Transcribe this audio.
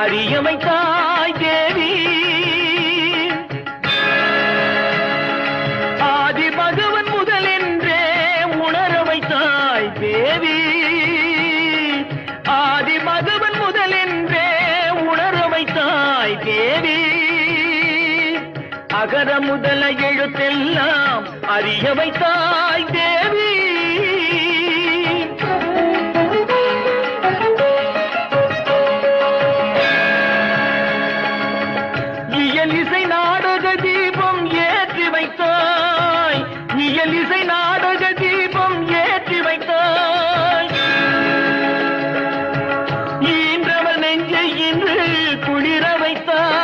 அறிய தாய் தேவி. ஆதி பகவன் முதலென்றே உணர வைத்தாய் தேவி. ஆதி பகவன் முதலென்றே உணர வைத்தாய் தேவி. அகர முதல எழுத்தெல்லாம் அறிய வைத்தாய் நாடக தீபம் ஏற்றி வைத்தாய். இயல் இசை நாடக தீபம் ஏற்றி வைத்தாய். ஈன்றவள் நெஞ்சை இன்று குளிர வைத்தாய்.